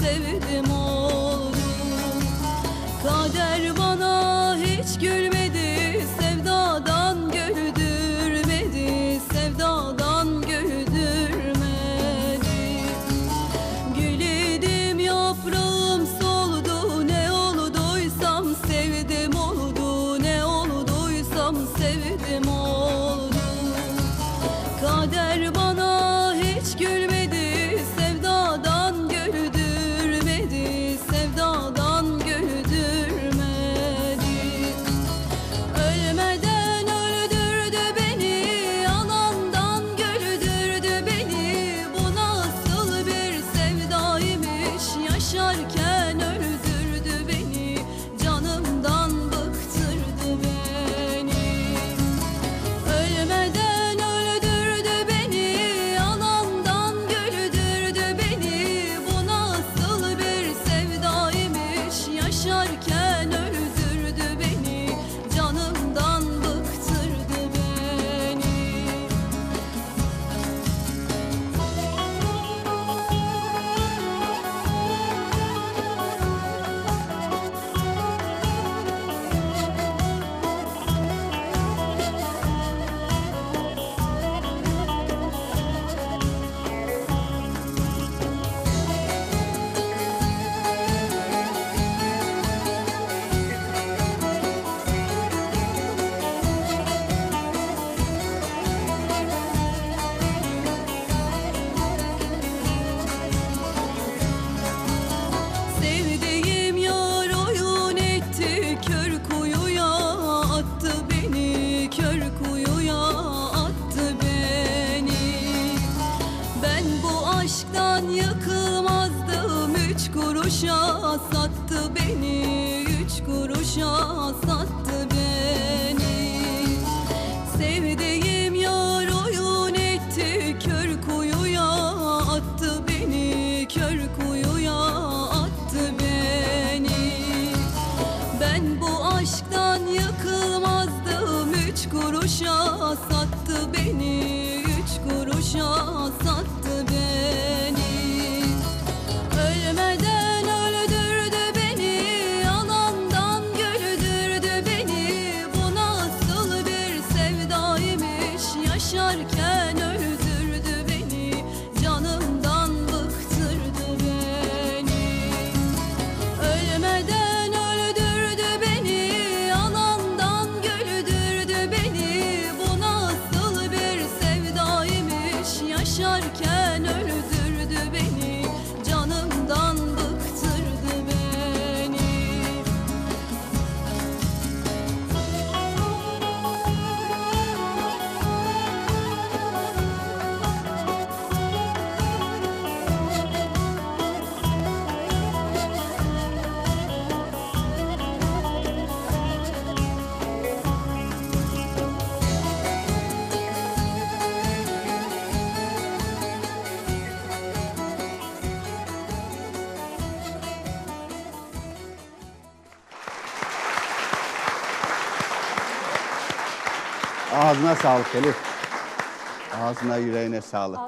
sevdim oldu Kader bana hiç gülmedi Sevdadan güldürmedi Sevdadan güldürmedi. Güledim yaprağım soldu Ne olduysam sevdim oldu Ne olduysam sevdim oldu kuruşa sattı beni Üç kuruşa sattı beni. Sevdiğim yar oyun etti Kör kuyuya attı beni Kör kuyuya attı beni. Ben bu aşktan yıkılmazdım Üç kuruşa sattı beni Üç kuruşa sattı beni. şaşarken Ağzına sağlık Elif. Ağzına yüreğine sağlık.